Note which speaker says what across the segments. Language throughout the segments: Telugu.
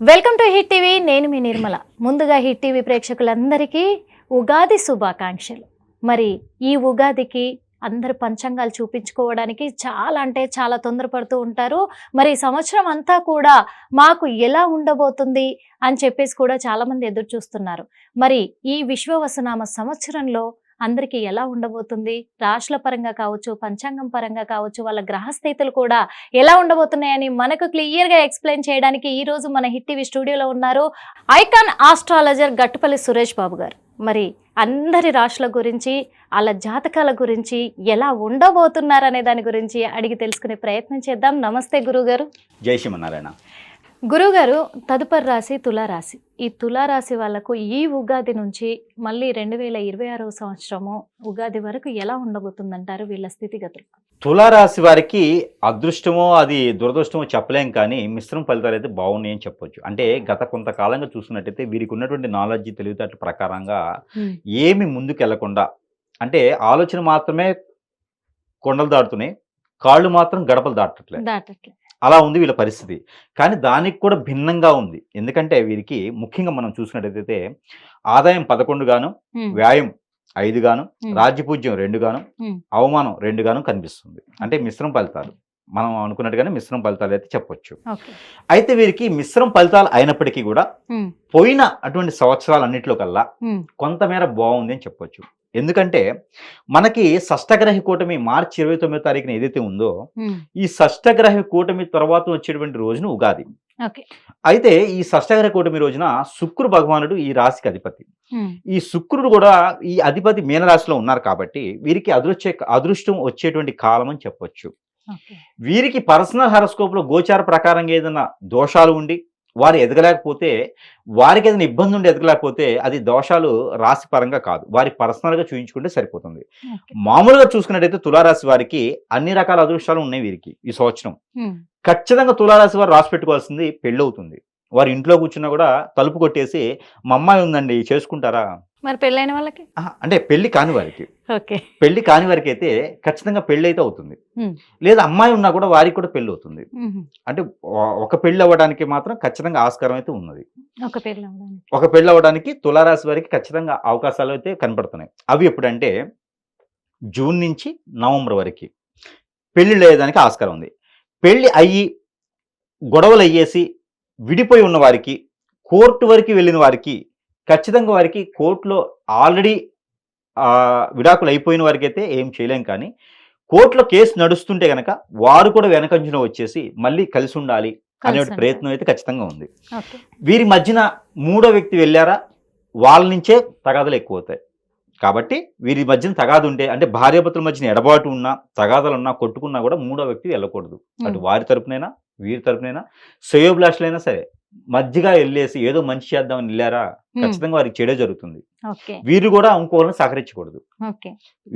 Speaker 1: వెల్కమ్ టు హిట్ టీవీ నేను మీ నిర్మల. ముందుగా హిట్ టీవీ ప్రేక్షకులందరికీ ఉగాది శుభాకాంక్షలు. మరి ఈ ఉగాదికి అందరు పంచాంగాలు చూపించుకోవడానికి చాలా అంటే చాలా తొందరపడుతూ ఉంటారు. మరి సంవత్సరం అంతా కూడా మాకు ఎలా ఉండబోతుంది అని చెప్పేసి కూడా చాలామంది ఎదురు చూస్తున్నారు. మరి ఈ విశ్వవసనామ సంవత్సరంలో అందరికీ ఎలా ఉండబోతుంది? రాశుల పరంగా కావచ్చు పంచాంగం పరంగా కావచ్చు వాళ్ళ గ్రహస్థితులు కూడా ఎలా ఉండబోతున్నాయని మనకు క్లియర్గా ఎక్స్ప్లెయిన్ చేయడానికి ఈ రోజు మన హిట్ టీవీ స్టూడియోలో ఉన్నారు ఐకాన్ ఆస్ట్రాలజర్ గట్టుపల్లి సురేష్ బాబు గారు. మరి అందరి రాశుల గురించి వాళ్ళ జాతకాల గురించి ఎలా ఉండబోతున్నారు అనే దాని గురించి అడిగి తెలుసుకునే ప్రయత్నం చేద్దాం. నమస్తే గురుగారు.
Speaker 2: జై శ్రీమన్నారాయణ.
Speaker 1: గురుగారు తదుపరి రాశి తులారాశి. ఈ తులారాశి వాళ్ళకు ఈ ఉగాది నుంచి మళ్ళీ రెండు వేల ఇరవై ఆరవ సంవత్సరము ఉగాది వరకు ఎలా ఉండబోతుందంటారు వీళ్ళ స్థితిగతులు?
Speaker 2: తులారాశి వారికి అదృష్టమో అది దురదృష్టమో చెప్పలేం కానీ మిశ్రమ ఫలితాలు అయితే బాగున్నాయి అని చెప్పొచ్చు. అంటే గత కొంతకాలంగా చూసుకున్నట్టయితే వీరికి ఉన్నటువంటి నాలెడ్జ్ తెలివితేటల ప్రకారంగా ఏమి ముందుకు వెళ్ళకుండా అంటే ఆలోచన మాత్రమే కొండలు దాటుతున్నాయి కాళ్ళు మాత్రం గడపలు దాటట్లేదు.
Speaker 1: దాటట్లే
Speaker 2: అలా ఉంది వీళ్ళ పరిస్థితి. కానీ దానికి కూడా భిన్నంగా ఉంది. ఎందుకంటే వీరికి ముఖ్యంగా మనం చూసినట్టయితే ఆదాయం పదకొండు గాను వ్యాయం ఐదు గాను రాజ్యపూజ్యం రెండు గాను. అవమానం రెండు గాను కనిపిస్తుంది. అంటే మిశ్రమ ఫలితాలు. మనం అనుకున్నట్టుగానే మిశ్రమ ఫలితాలు అయితే చెప్పొచ్చు. అయితే వీరికి మిశ్రమ ఫలితాలు అయినప్పటికీ కూడా పోయిన అటువంటి సంవత్సరాలన్నింటిలో కల్లా కొంతమేర బాగుంది అని చెప్పొచ్చు. ఎందుకంటే మనకి షష్టగ్రహ కూటమి మార్చి ఇరవై తొమ్మిదో తారీఖున ఏదైతే ఉందో ఈ షష్టగ్రహ కూటమి తర్వాత వచ్చేటువంటి రోజున ఉగాది. అయితే ఈ షష్టగ్రహ కూటమి రోజున శుక్రు భగవానుడు ఈ రాశికి అధిపతి. ఈ శుక్రుడు కూడా ఈ అధిపతి మీనరాశిలో ఉన్నారు కాబట్టి వీరికి అదృశ్య అదృష్టం వచ్చేటువంటి కాలం అని చెప్పొచ్చు. వీరికి పర్సనల్ హెరస్కోప్లో గోచార ప్రకారంగా ఏదైనా దోషాలు ఉండి వారు ఎదగలేకపోతే వారికి ఏదైనా ఇబ్బంది ఉండి ఎదగలేకపోతే అది దోషాలు రాశి పరంగా కాదు. వారి పర్సనల్గా చూయించుకుంటే సరిపోతుంది. మామూలుగా చూసుకున్నట్టయితే తులారాశి వారికి అన్ని రకాల అదృష్టాలు ఉన్నాయి వీరికి ఈ సంవత్సరం. ఖచ్చితంగా తులారాశి వారు రాసి పెట్టుకోవాల్సింది పెళ్ళి అవుతుంది వారి ఇంట్లో కూర్చున్నా కూడా తలుపు కొట్టేసి మా అమ్మాయి ఉందండి చేసుకుంటారా?
Speaker 1: మరి పెళ్ళైన వాళ్ళకి?
Speaker 2: అంటే పెళ్ళి కాని వారికి.
Speaker 1: ఓకే.
Speaker 2: పెళ్ళి కాని వారికి అయితే ఖచ్చితంగా పెళ్ళి అయితే అవుతుంది. లేదా అమ్మాయి ఉన్నా కూడా వారికి కూడా పెళ్ళి అవుతుంది. అంటే ఒక పెళ్ళి అవ్వడానికి మాత్రం ఖచ్చితంగా ఆస్కారం అయితే ఉన్నది.
Speaker 1: ఒక పెళ్ళి అవ్వడానికి.
Speaker 2: ఒక పెళ్ళి అవ్వడానికి తులారాశి వారికి ఖచ్చితంగా అవకాశాలు అయితే కనపడుతున్నాయి అవి ఎప్పుడంటే జూన్ నుంచి నవంబర్ వరకు. పెళ్ళి లేదానికి ఆస్కారం ఉంది. పెళ్ళి అయ్యి గొడవలు అయ్యేసి విడిపోయి ఉన్న వారికి కోర్టు వరకు వెళ్ళిన వారికి ఖచ్చితంగా వారికి కోర్టులో ఆల్రెడీ విడాకులు అయిపోయిన వారికి అయితే ఏం చేయలేం కానీ కోర్టులో కేసు నడుస్తుంటే కనుక వారు కూడా వెనకంజన వచ్చేసి మళ్ళీ కలిసి ఉండాలి అనే ప్రయత్నం అయితే ఖచ్చితంగా ఉంది. వీరి మధ్యన మూడో వ్యక్తి వెళ్ళారా? వాళ్ళ నుంచే తగాదలు ఎక్కువ అవుతాయి కాబట్టి వీరి మధ్యన తగాదు ఉంటే అంటే భార్యాభర్తల మధ్యన ఎడబాటు ఉన్నా తగాదాలు ఉన్నా కొట్టుకున్నా కూడా మూడో వ్యక్తి వెళ్ళకూడదు. అటు వారి తరపునైనా వీరి తరపునైనా శ్రేయోభిలాషులైనా సరే మధ్యగా వెళ్ళేసి ఏదో మంచి చేద్దామని వెళ్ళారా? ఖచ్చితంగా వారికి చెడే జరుగుతుంది. వీరు కూడా ఇంకోళ్ళని సహకరించకూడదు.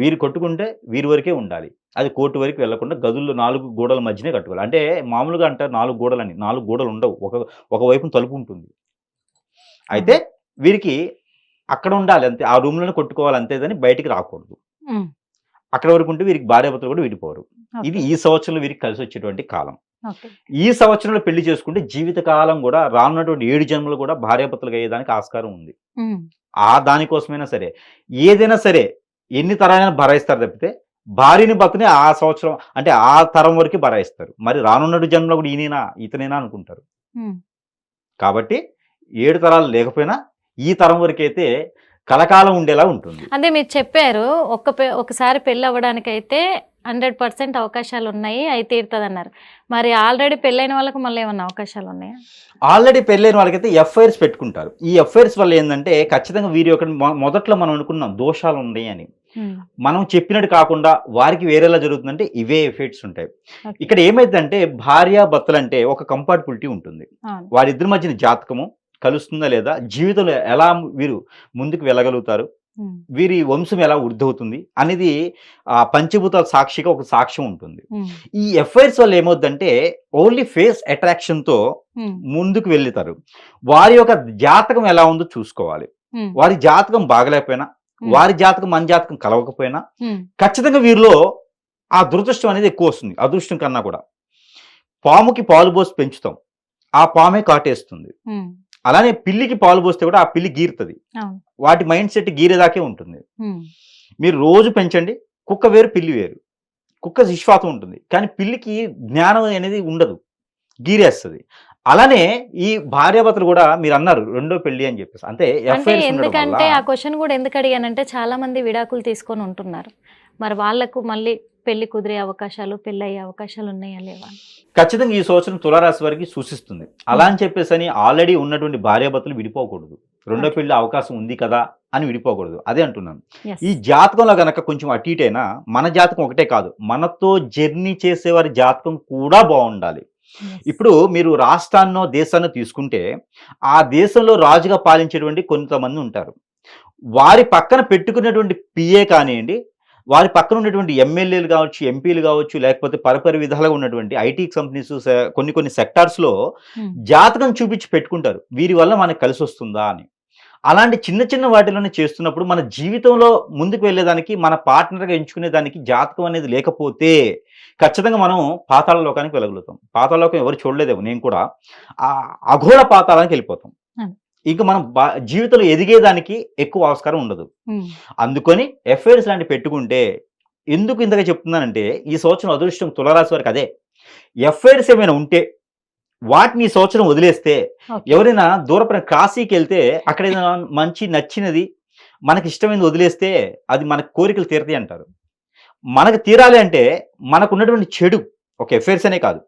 Speaker 2: వీరు కొట్టుకుంటే వీరి వరకే ఉండాలి. అది కోర్టు వరకు వెళ్ళకుండా గదుల్లో నాలుగు గోడల మధ్యనే కట్టుకోవాలి. అంటే మామూలుగా అంటారు నాలుగు గోడలని. నాలుగు గోడలు ఉండవు. ఒక ఒక వైపున తలుపు ఉంటుంది. అయితే వీరికి అక్కడ ఉండాలి అంతే. ఆ రూమ్లోనే కొట్టుకోవాలి అంతేదని బయటికి రాకూడదు. అక్కడ వరకు ఉంటే వీరికి భార్యాభర్తలు కూడా విడిపోరు. ఇది ఈ సంవత్సరంలో వీరికి కలిసి వచ్చేటువంటి కాలం. ఈ సంవత్సరంలో పెళ్ళి చేసుకుంటే జీవితకాలం కూడా రానున్నటువంటి ఏడు జన్మలు కూడా భార్యాభర్తలుగా అయ్యేదానికి ఆస్కారం ఉంది. ఆ దానికోసమైనా సరే ఏదైనా సరే ఎన్ని తరాలైనా భరాయిస్తారు తప్పితే భార్యని భర్తని ఆ సంవత్సరం అంటే ఆ తరం వరకు భరాయిస్తారు. మరి రానున్నటి జన్మలో కూడా ఈయనేనా ఇతనేనా అనుకుంటారు. కాబట్టి ఏడు తరాలు లేకపోయినా ఈ తరం వరకైతే కలకాలం ఉండేలా ఉంటుంది.
Speaker 1: అదే మీరు చెప్పారు ఒక్క ఒకసారి పెళ్ళి అవ్వడానికి అయితే హండ్రెడ్ పర్సెంట్ అవకాశాలు ఉన్నాయి అయి తీరుతుంది అన్నారు మరి ఆల్రెడీ పెళ్ళైన వాళ్ళకు మళ్ళీ ఏమన్నా అవకాశాలు ఉన్నాయా
Speaker 2: ఆల్రెడీ పెళ్ళైన వాళ్ళకైతే ఎఫ్ఐఆర్స్ పెట్టుకుంటారు. ఈ ఎఫ్ఐఆర్స్ వల్ల ఏంటంటే ఖచ్చితంగా వీరి యొక్క మొదట్లో మనం అనుకున్నాం దోషాలు ఉన్నాయి అని. మనం చెప్పినట్టు కాకుండా వారికి వేరేలా జరుగుతుందంటే ఇవే ఎఫెక్ట్స్ ఉంటాయి. ఇక్కడ ఏమైందంటే భార్య భర్తలు అంటే ఒక కంపార్టబిలిటీ ఉంటుంది. వారిద్దరి మధ్యన జాతకము కలుస్తుందా లేదా? జీవితంలో ఎలా వీరు ముందుకు వెళ్ళగలుగుతారు? వీరి వంశం ఎలా వృద్ధి అవుతుంది అనేది ఆ పంచభూతాల సాక్షిగా ఒక సాక్ష్యం ఉంటుంది. ఈ ఎఫ్ఐఆర్స్ వల్ల ఏమవుతుందంటే ఓన్లీ ఫేస్ అట్రాక్షన్తో ముందుకు వెళ్తారు. వారి యొక్క జాతకం ఎలా ఉందో చూసుకోవాలి. వారి జాతకం బాగలేకపోయినా వారి జాతకం మన జాతకం కలవకపోయినా ఖచ్చితంగా వీరిలో ఆ దురదృష్టం అనేది ఎక్కువ వస్తుంది అదృష్టం కన్నా కూడా. పాముకి పాలు పోసి పెంచుతాం. ఆ పామే కాటేస్తుంది. అలానే పిల్లికి పాలు పోస్తే కూడా ఆ పిల్లి గీరుతుంది. వాటి మైండ్ సెట్ గీరేదాకే ఉంటుంది. మీరు రోజు పెంచండి కుక్క వేరు పిల్లి వేరు. కుక్క విశ్వాసం ఉంటుంది. కానీ పిల్లికి జ్ఞానం అనేది ఉండదు. గీరేస్తుంది. అలానే ఈ భార్యాభర్తలు కూడా మీరు అన్నారు రెండో పెళ్ళి అని చెప్పేసి. అంటే
Speaker 1: ఎందుకంటే ఆ క్వశ్చన్ కూడా ఎందుకు అడిగానంటే చాలా మంది విడాకులు తీసుకొని ఉంటున్నారు. మరి వాళ్ళకు మళ్ళీ పెళ్ళి కుదిరే అవకాశాలు పెళ్ళి అయ్యే అవకాశాలు ఉన్నాయా లేవా?
Speaker 2: ఖచ్చితంగా ఈ సంవత్సరం తులారాశి వారికి సూచిస్తుంది. అలా అని చెప్పేసి అని ఆల్రెడీ ఉన్నటువంటి భార్యాభర్తలు విడిపోకూడదు. రెండో. పెళ్ళి అవకాశం ఉంది కదా అని విడిపోకూడదు. అదే అంటున్నాను. ఈ జాతకంలో గనక కొంచెం అటు ఇటైనా మన జాతకం ఒకటే కాదు మనతో జర్నీ చేసేవారి జాతకం కూడా బాగుండాలి. ఇప్పుడు మీరు రాష్ట్రాన్నో దేశాన్నో తీసుకుంటే ఆ దేశంలో రాజుగా పాలించేటువంటి కొంతమంది ఉంటారు. వారి పక్కన పెట్టుకున్నటువంటి పిఏ కానివ్వండి వారి పక్కన ఉన్నటువంటి ఎమ్మెల్యేలు కావచ్చు ఎంపీలు కావచ్చు లేకపోతే పరపరి విధాలుగా ఉన్నటువంటి ఐటీ కంపెనీస్ కొన్ని కొన్ని సెక్టార్స్లో జాతకం చూపించి పెట్టుకుంటారు. వీరి వల్ల మనకు కలిసి వస్తుందా అని. అలాంటి చిన్న చిన్న వాటిలోనే చేస్తున్నప్పుడు మన జీవితంలో ముందుకు వెళ్ళేదానికి మన పార్ట్నర్గా ఎంచుకునే దానికి జాతకం అనేది లేకపోతే ఖచ్చితంగా మనం పాతాళ లోకానికి వెళ్ళగలుగుతాం. పాతాళ లోకం ఎవరు చూడలేదేమో నేను కూడా. ఆ అఘోర పాతాళానికి వెళ్ళిపోతాం. ఇంకా మనం జీవితంలో ఎదిగేదానికి ఎక్కువ ఆస్కారం ఉండదు. అందుకొని ఎఫ్ఐఆర్స్ లాంటి పెట్టుకుంటే ఎందుకు ఇంతగా చెప్తున్నానంటే ఈ సంవత్సరం అదృష్టం తులరాశి వారికి అదే. ఎఫ్ఐఆర్స్ ఏమైనా ఉంటే వాటిని ఈ సంవత్సరం వదిలేస్తే. ఎవరైనా దూరపైన కాశీకి వెళ్తే అక్కడ ఏదైనా మంచి నచ్చినది మనకి ఇష్టమైనది వదిలేస్తే అది మన కోరికలు తీరతాయి అంటారు. మనకు తీరాలి అంటే మనకు ఉన్నటువంటి చెడు ఒక ఎఫ్ఐఆర్స్ అనే కాదు.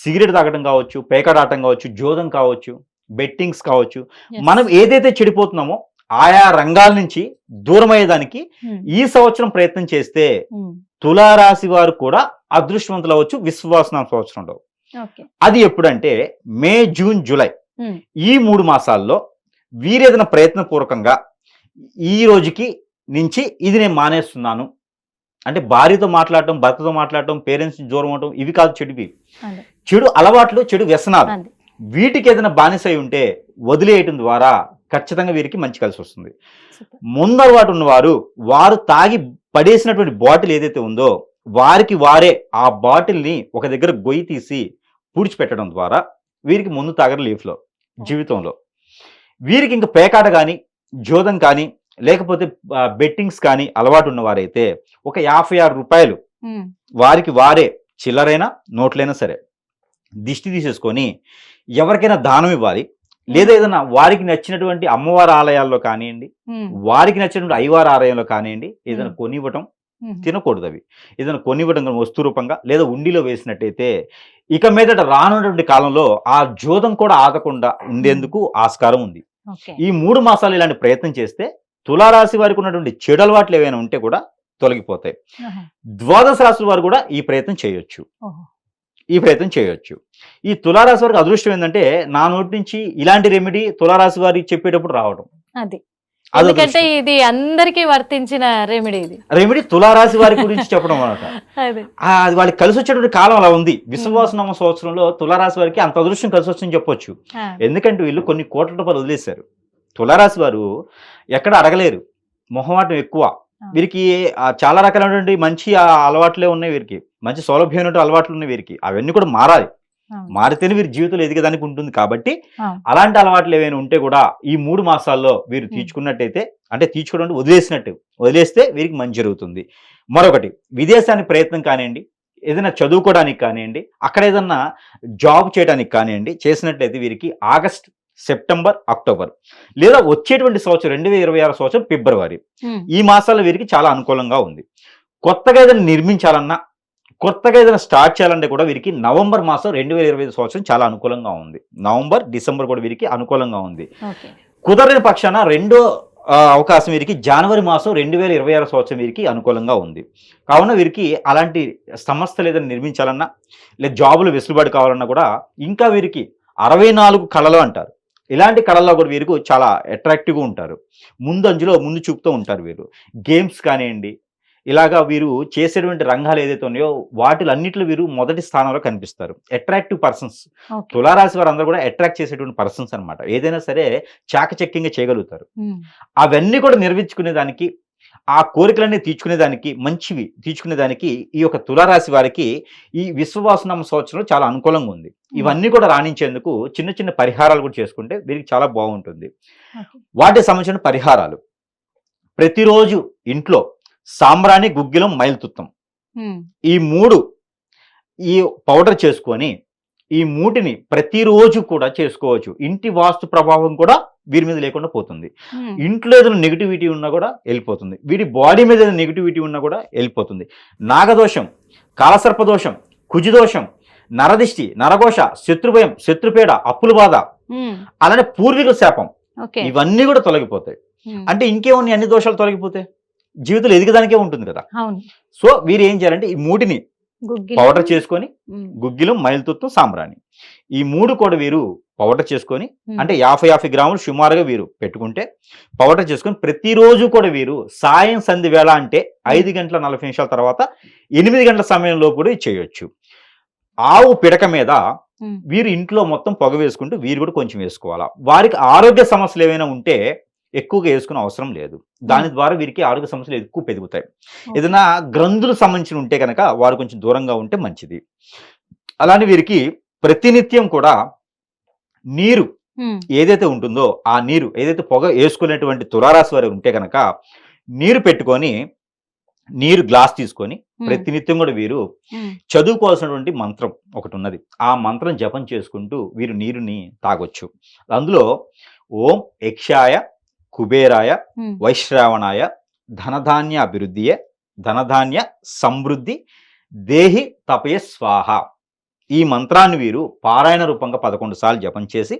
Speaker 2: సిగరెట్ తాగడం కావచ్చు పేకాట ఆడటం కావచ్చు జోదం కావచ్చు బెట్టింగ్స్ కావచ్చు. మనం ఏదైతే చెడిపోతున్నామో ఆయా రంగాల నుంచి దూరం అయ్యేదానికి
Speaker 1: ఉమ్,
Speaker 2: ఈ సంవత్సరం ప్రయత్నం చేస్తే
Speaker 1: ఉమ్,
Speaker 2: తులారాశి వారు కూడా అదృష్టవంతులు అవ్వచ్చు విశ్వాసన సంవత్సరంలో అది ఎప్పుడంటే మే జూన్ జూలై.
Speaker 1: ఉమ్,
Speaker 2: ఈ మూడు మాసాల్లో వీరేదైనా ప్రయత్నపూర్వకంగా ఈ రోజుకి నుంచి ఇది నేను మానేస్తున్నాను. అంటే భార్యతో మాట్లాడటం భర్తతో మాట్లాడటం పేరెంట్స్ దూరం అవటం ఇవి కాదు చెడువి. చెడు అలవాట్లు చెడు వ్యసనాలు. వీటికి ఏదైనా బానిస అయి ఉంటే వదిలేయటం ద్వారా ఖచ్చితంగా వీరికి మంచి కలిసి వస్తుంది.
Speaker 1: సూపర్.
Speaker 2: ముందు అలవాటు ఉన్నవారు వారు తాగి పడేసినటువంటి బాటిల్ ఏదైతే ఉందో వారికి వారే ఆ బాటిల్ని ఒక దగ్గర గొయ్యి తీసి పూడ్చిపెట్టడం ద్వారా వీరికి ముందు తాగరు లీఫ్లో జీవితంలో. వీరికి ఇంకా పేకాట కానీ జోదం కానీ లేకపోతే బెట్టింగ్స్ కానీ అలవాటు ఉన్నవారైతే ఒక యాభై ఆరు రూపాయలు వారికి వారే చిల్లరైనా నోట్లైనా సరే దిష్టి తీసేసుకొని ఎవరికైనా దానం ఇవ్వాలి. లేదా ఏదైనా వారికి నచ్చినటువంటి అమ్మవారి ఆలయాల్లో కానివ్వండి వారికి నచ్చినటువంటి అయ్యవారి ఆలయంలో కానివ్వండి ఏదైనా. కొనివ్వటం తినకూడదు అవి. ఏదైనా కొనివ్వడం కానీ వస్తు రూపంగా లేదా ఉండిలో వేసినట్టయితే ఇక మీదట రానున్నటువంటి కాలంలో ఆ జోదం కూడా ఆగకుండా ఉండేందుకు ఆస్కారం ఉంది. ఈ మూడు మాసాలు ఇలాంటి ప్రయత్నం చేస్తే తులారాశి వారికి ఉన్నటువంటి చెడు అలవాట్లు ఏవైనా ఉంటే కూడా తొలగిపోతాయి. ద్వాదశ రాశుల వారు కూడా ఈ ప్రయత్నం చేయొచ్చు. ఈ ప్రయత్నం చేయొచ్చు. ఈ తులారాశి వారికి అదృష్టం ఏంటంటే నా నోటి నుంచి ఇలాంటి రెమెడీ తులారాశి వారికి చెప్పేటప్పుడు రావడం.
Speaker 1: అది. ఎందుకంటే. ఇది అందరికీ వర్తించిన రెమెడీ ఇది.
Speaker 2: రెమెడీ తులారాశి వారి గురించి చెప్పడం అన్నమాట
Speaker 1: అదే.
Speaker 2: వాళ్ళకి కలిసి వచ్చేటువంటి కాలం అలా ఉంది. విశ్వాసనామ సంవత్సరంలో తులారాశి వారికి అంత అదృష్టం కలిసి వచ్చిందని చెప్పొచ్చు. ఎందుకంటే వీళ్ళు కొన్ని కోట్ల రూపాయలు వదిలేశారు. తులారాశి వారు ఎక్కడ అడగలేరు. మొహమాటం ఎక్కువ. వీరికి చాలా రకాలైనటువంటి మంచి ఆ, అలవాట్లే ఉన్నాయి వీరికి. మంచి సౌలభ్యమైన అలవాట్లు ఉన్నాయి వీరికి. అవన్నీ కూడా మారాలి. మారితేనే వీరి జీవితంలో ఎదిగేదానికి ఉంటుంది. కాబట్టి. అలాంటి అలవాట్లు ఏమైనా ఉంటే కూడా ఈ మూడు మాసాల్లో వీరు తీర్చుకున్నట్టయితే అంటే తీర్చుకోవడం వదిలేసినట్టు వదిలేస్తే వీరికి మంచి జరుగుతుంది. మరొకటి విదేశానికి ప్రయత్నం కానివ్వండి ఏదైనా చదువుకోవడానికి కానివ్వండి అక్కడ ఏదన్నా జాబ్ చేయడానికి కానివ్వండి చేసినట్లయితే వీరికి ఆగస్ట్ సెప్టెంబర్ అక్టోబర్ లేదా వచ్చేటువంటి సంవత్సరం రెండు వేల ఇరవై ఆరు సంవత్సరం ఫిబ్రవరి. ఈ మాసాల్లో వీరికి చాలా అనుకూలంగా ఉంది. కొత్తగా ఏదైనా నిర్మించాలన్నా కొత్తగా ఏదైనా స్టార్ట్ చేయాలంటే కూడా వీరికి నవంబర్ మాసం రెండు వేల ఇరవై ఐదు సంవత్సరం చాలా అనుకూలంగా ఉంది. నవంబర్ డిసెంబర్ కూడా వీరికి అనుకూలంగా ఉంది. కుదరని పక్షాన రెండో అవకాశం వీరికి జనవరి మాసం రెండు వేల ఇరవై ఆరు సంవత్సరం వీరికి అనుకూలంగా ఉంది. కావున వీరికి అలాంటి సంస్థలు ఏదైనా నిర్మించాలన్నా లేదా జాబులు వెసులుబాటు కావాలన్నా కూడా ఇంకా వీరికి అరవై నాలుగు కళలు అంటారు. ఇలాంటి కళల్లో కూడా వీరికి చాలా అట్రాక్టివ్గా ఉంటారు. ముందు అంజులో ముందు చూపుతూ ఉంటారు వీరు. గేమ్స్ కానివ్వండి ఇలాగా వీరు చేసేటువంటి రంగాలు ఏదైతే ఉన్నాయో వాటిలన్నిటిలో వీరు మొదటి స్థానంలో కనిపిస్తారు. అట్రాక్టివ్ పర్సన్స్ తులారాశి వారు అందరూ కూడా అట్రాక్ట్ చేసేటువంటి పర్సన్స్ అన్నమాట. ఏదైనా సరే చాకచక్యంగా చేయగలుగుతారు. అవన్నీ కూడా నిర్మించుకునే దానికి ఆ కోరికలన్నీ తీర్చుకునే దానికి మంచివి తీర్చుకునే దానికి ఈ యొక్క తులారాశి వారికి ఈ విశ్వవాసనామ సంవత్సరంలో చాలా అనుకూలంగా ఉంది. ఇవన్నీ కూడా రాణించేందుకు చిన్న చిన్న పరిహారాలు కూడా చేసుకుంటే వీరికి చాలా బాగుంటుంది. వాటికి సంబంధించిన పరిహారాలు. ప్రతిరోజు ఇంట్లో సాంబ్రాణి గుగ్గిలం మైలుతుత్తం ఈ మూడు ఈ పౌడర్ చేసుకొని ఈ మూటిని ప్రతిరోజు కూడా చేసుకోవచ్చు. ఇంటి వాస్తు ప్రభావం కూడా వీరి మీద లేకుండా పోతుంది. ఇంట్లో ఏదైనా నెగిటివిటీ ఉన్నా కూడా వెళ్ళిపోతుంది. వీడి బాడీ మీద ఏదైనా నెగిటివిటీ ఉన్నా కూడా వెళ్ళిపోతుంది. నాగదోషం కాలసర్పదోషం కుజిదోషం నరదిష్టి నరఘోష శత్రుభయం శత్రుపేడ అప్పుల బాధ అలానే పూర్వీకుల శాపం ఇవన్నీ కూడా తొలగిపోతాయి. అంటే ఇంకేమున్నాయి అన్ని దోషాలు తొలగిపోతాయి? జీవితంలో ఎదిగడానికే ఉంటుంది కదా. సో వీరు ఏం చేయాలంటే ఈ మూటిని. పౌడర్ చేసుకొని గుగ్గిలం మైలుతుత్తం సాంబ్రాణి. ఈ మూడు కూడా వీరు పౌడర్ చేసుకొని అంటే యాభై యాభై గ్రాములు సుమారుగా వీరు పెట్టుకుంటే పౌడర్ చేసుకొని ప్రతిరోజు కూడా వీరు సాయం సంధి వేళ అంటే ఐదు గంటల నలభై నిమిషాల తర్వాత ఎనిమిది గంటల సమయంలో కూడా చేయొచ్చు. ఆవు పిడక మీద వీరు ఇంట్లో మొత్తం పొగ వేసుకుంటూ వీరు కూడా కొంచెం వేసుకోవాలా. వారికి ఆరోగ్య సమస్యలు ఏమైనా ఉంటే ఎక్కువగా వేసుకునే అవసరం లేదు. దాని ద్వారా వీరికి ఆరోగ్య సమస్యలు ఎక్కువ పెరుగుతాయి. ఏదైనా గ్రంథులు సంబంధించి ఉంటే కనుక వారు కొంచెం దూరంగా ఉంటే మంచిది. అలానే వీరికి ప్రతినిత్యం కూడా నీరు ఏదైతే ఉంటుందో ఆ నీరు ఏదైతే పొగ వేసుకునేటువంటి తులారాశి వారు ఉంటే కనుక నీరు పెట్టుకొని నీరు గ్లాస్ తీసుకొని ప్రతినిత్యం కూడా వీరు చదువుకోవాల్సినటువంటి మంత్రం ఒకటి ఉన్నది ఆ మంత్రం జపం చేసుకుంటూ వీరు నీరుని తాగొచ్చు. అందులో ఓం యక్షాయ కుబేరాయ వైశ్రావణాయ ధనధాన్య అభివృద్ధియే ధనధాన్య సమృద్ధి దేహి తపయ స్వాహ. ఈ మంత్రాన్ని వీరు పారాయణ రూపంగా పదకొండు సార్లు జపం చేసి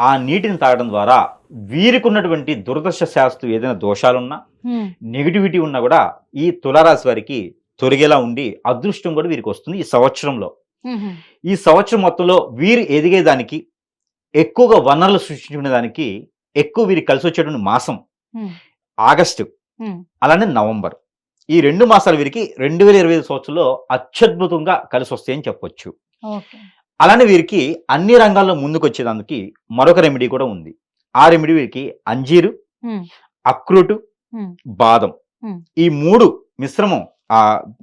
Speaker 2: ఆ నీటిని తాగడం ద్వారా వీరికి ఉన్నటువంటి దురదృష్ట శాస్త్రం ఏదైనా దోషాలున్నా నెగిటివిటీ ఉన్నా కూడా ఈ తులారాశి వారికి తొరిగేలా ఉండి అదృష్టం కూడా వీరికి వస్తుంది ఈ సంవత్సరంలో. ఈ సంవత్సరం మొత్తంలో వీరు ఎదిగేదానికి ఎక్కువగా వనరులు సృష్టించుకునేదానికి ఎక్కువ వీరికి కలిసి వచ్చేటువంటి మాసం ఆగస్టు అలానే నవంబర్. ఈ రెండు మాసాలు వీరికి రెండు వేల ఇరవై ఐదు సంవత్సరంలో అత్యద్భుతంగా కలిసి వస్తాయని చెప్పొచ్చు. అలానే వీరికి అన్ని రంగాల్లో ముందుకు వచ్చేదానికి మరొక రెమెడీ కూడా ఉంది. ఆ రెమెడీ వీరికి అంజీరు అక్రూటు బాదం. ఈ మూడు మిశ్రమం ఆ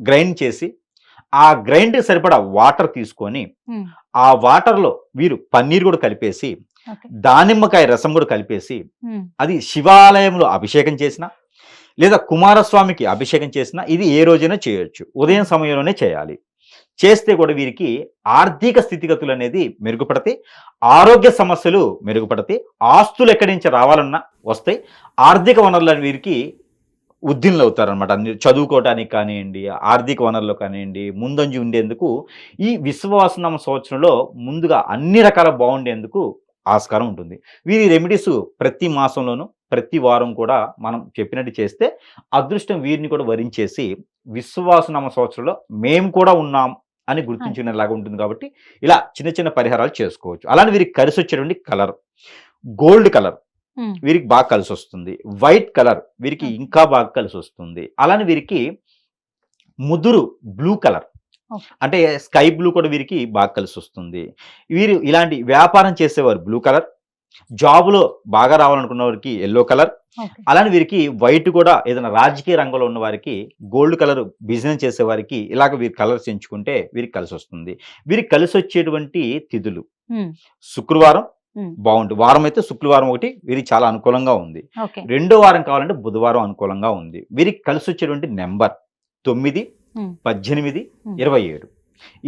Speaker 2: గ్రైండ్ చేసి ఆ గ్రైండ్ సరిపడా వాటర్ తీసుకొని ఆ వాటర్లో వీరు పన్నీర్ కూడా కలిపేసి దానిమ్మకాయ రసం కూడా కలిపేసి అది శివాలయంలో అభిషేకం చేసిన లేదా కుమారస్వామికి అభిషేకం చేసిన ఇది ఏ రోజైనా చేయొచ్చు. ఉదయం సమయంలోనే చేయాలి. చేస్తే కూడా వీరికి ఆర్థిక స్థితిగతులు అనేది మెరుగుపడతాయి ఆరోగ్య సమస్యలు మెరుగుపడతాయి ఆస్తులు ఎక్కడి నుంచి రావాలన్నా వస్తాయి ఆర్థిక వనరులు అని వీరికి ఉద్దీన్లు అవుతారనమాట అన్ని చదువుకోవటానికి కానివ్వండి ఆర్థిక వనరులు కానివ్వండి ముందంజు ఉండేందుకు ఈ విశ్వవాసనామ సంవత్సరంలో ముందుగా అన్ని రకాల బాగుండేందుకు ఆస్కారం ఉంటుంది. వీరి రెమెడీస్ ప్రతి మాసంలోనూ ప్రతి వారం కూడా మనం చెప్పినట్టు చేస్తే అదృష్టం వీరిని కూడా వరించేసి విశ్వాసనామ సంవత్సరంలో మేము కూడా ఉన్నాం అని గుర్తించుకునేలాగా ఉంటుంది కాబట్టి ఇలా చిన్న చిన్న పరిహారాలు చేసుకోవచ్చు. అలానే వీరికి కలిసి వచ్చేటువంటి కలర్ గోల్డ్ కలర్. వీరికి బాగా కలిసి వస్తుంది. వైట్ కలర్ వీరికి. ఇంకా బాగా కలిసి వస్తుంది. అలానే వీరికి ముదురు బ్లూ కలర్. అంటే స్కై బ్లూ కూడా వీరికి బాగా కలిసి వస్తుంది. వీరు ఇలాంటి వ్యాపారం చేసేవారు బ్లూ కలర్ జాబులో బాగా రావాలనుకున్న వారికి ఎల్లో కలర్ అలానే వీరికి వైట్ కూడా ఏదైనా రాజకీయ రంగంలో ఉన్న వారికి గోల్డ్ కలర్ బిజినెస్ చేసే వారికి ఇలాగ వీరి కలర్స్ ఎంచుకుంటే వీరికి కలిసి వస్తుంది. వీరికి కలిసి వచ్చేటువంటి తిథులు శుక్రవారం బాగుంటుంది. వారం అయితే శుక్రవారం ఒకటి వీరికి చాలా అనుకూలంగా ఉంది. రెండో వారం కావాలంటే బుధవారం అనుకూలంగా ఉంది. వీరికి కలిసి వచ్చేటువంటి నెంబర్ తొమ్మిది. పద్దెనిమిది. ఇరవై ఏడు.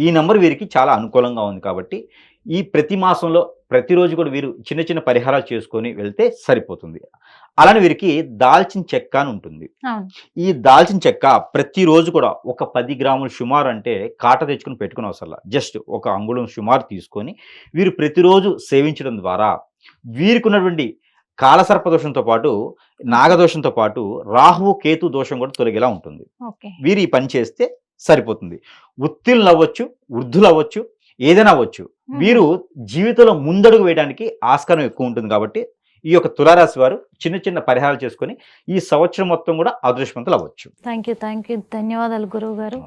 Speaker 2: ఈ నెంబర్ వీరికి చాలా అనుకూలంగా ఉంది కాబట్టి ఈ ప్రతి మాసంలో ప్రతిరోజు కూడా వీరు చిన్న చిన్న పరిహారాలు చేసుకొని వెళ్తే సరిపోతుంది. అలానే వీరికి దాల్చిన చెక్క అని ఉంటుంది. ఈ దాల్చిన చెక్క ప్రతిరోజు కూడా ఒక పది గ్రాములు సుమారు అంటే కాట తెచ్చుకుని పెట్టుకుని అవసరం జస్ట్ ఒక అంగుళం సుమారు తీసుకొని వీరు ప్రతిరోజు సేవించడం ద్వారా వీరికి ఉన్నటువంటి కాలసర్ప దోషంతో పాటు నాగదోషంతో పాటు రాహువు కేతు దోషం కూడా తొలగేలా ఉంటుంది. వీరు ఈ పని చేస్తే సరిపోతుంది. ఉత్తీర్ణులు అవ్వచ్చు వృద్ధులు అవ్వచ్చు ఏదైనా అవ్వచ్చు. వీరు జీవితంలో ముందడుగు వేయడానికి ఆస్కారం ఎక్కువ ఉంటుంది కాబట్టి ఈ యొక్క తులారాశి వారు చిన్న చిన్న పరిహారాలు చేసుకొని ఈ సంవత్సరం మొత్తం కూడా అదృష్టవంతులు అవ్వచ్చు.
Speaker 1: థ్యాంక్ యూ థ్యాంక్ యూ ధన్యవాదాలు గురువు గారు.